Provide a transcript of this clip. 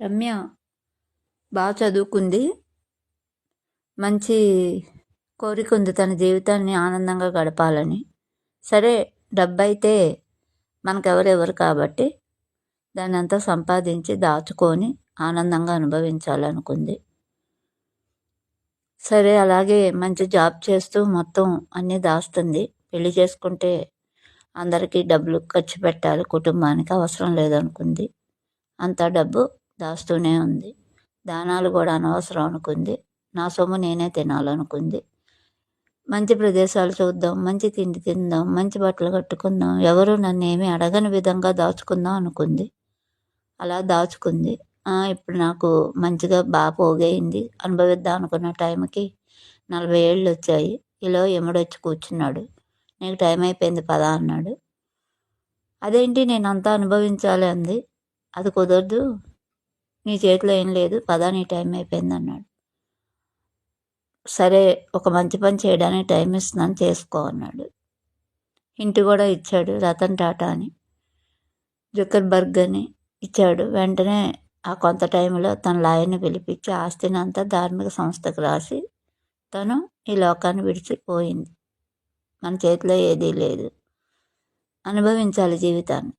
రమ్య బాగా చదువుకుంది. మంచి కోరిక ఉంది తన జీవితాన్ని ఆనందంగా గడపాలని. సరే డబ్బు అయితే మనకెవరెవరు కాబట్టి దాన్ని అంతా సంపాదించి దాచుకొని ఆనందంగా అనుభవించాలనుకుంది. సరే అలాగే మంచి జాబ్ చేస్తూ మొత్తం అన్నీ దాస్తుంది. పెళ్ళి చేసుకుంటే అందరికీ డబ్బులు ఖర్చు పెట్టాలి కుటుంబానికి అవసరం లేదనుకుంది. అంత డబ్బు దాస్తూనే ఉంది. దానాలు కూడా అనవసరం అనుకుంది. నా సొమ్ము నేనే తినాలనుకుంది. మంచి ప్రదేశాలు చూద్దాం మంచి తిండి తిందాం మంచి బట్టలు కట్టుకుందాం. ఎవరు నన్ను ఏమీ అడగని విధంగా దాచుకుందాం అనుకుంది. అలా దాచుకుంది. ఇప్పుడు నాకు మంచిగా బాగా పోగైంది. అనుభవిద్దాం అనుకున్న టైంకి నలభై ఏళ్ళు వచ్చాయి. ఇలా ఎముడొచ్చి కూర్చున్నాడు. నీకు టైం అయిపోయింది పదా అన్నాడు. అదేంటి నేను అంతా అనుభవించాలి అంది. అది కుదరదు. నీ చేతిలో ఏం లేదు పదా నీ టైం అయిపోయింది అన్నాడు. సరే ఒక మంచి పని చేయడానికి టైం ఇస్తున్నాను చేసుకో అన్నాడు. ఇంటి కూడా ఇచ్చాడు రతన్ టాటా అని జుకర్బర్గ్ అని ఇచ్చాడు. వెంటనే ఆ కొంత టైంలో తన లాయర్ని పిలిపించి ఆస్తిని అంతా ధార్మిక సంస్థకు రాసి తను ఈ లోకాన్ని విడిచిపోయింది. మన చేతిలో ఏదీ లేదు. అనుభవించాలి జీవితాన్ని.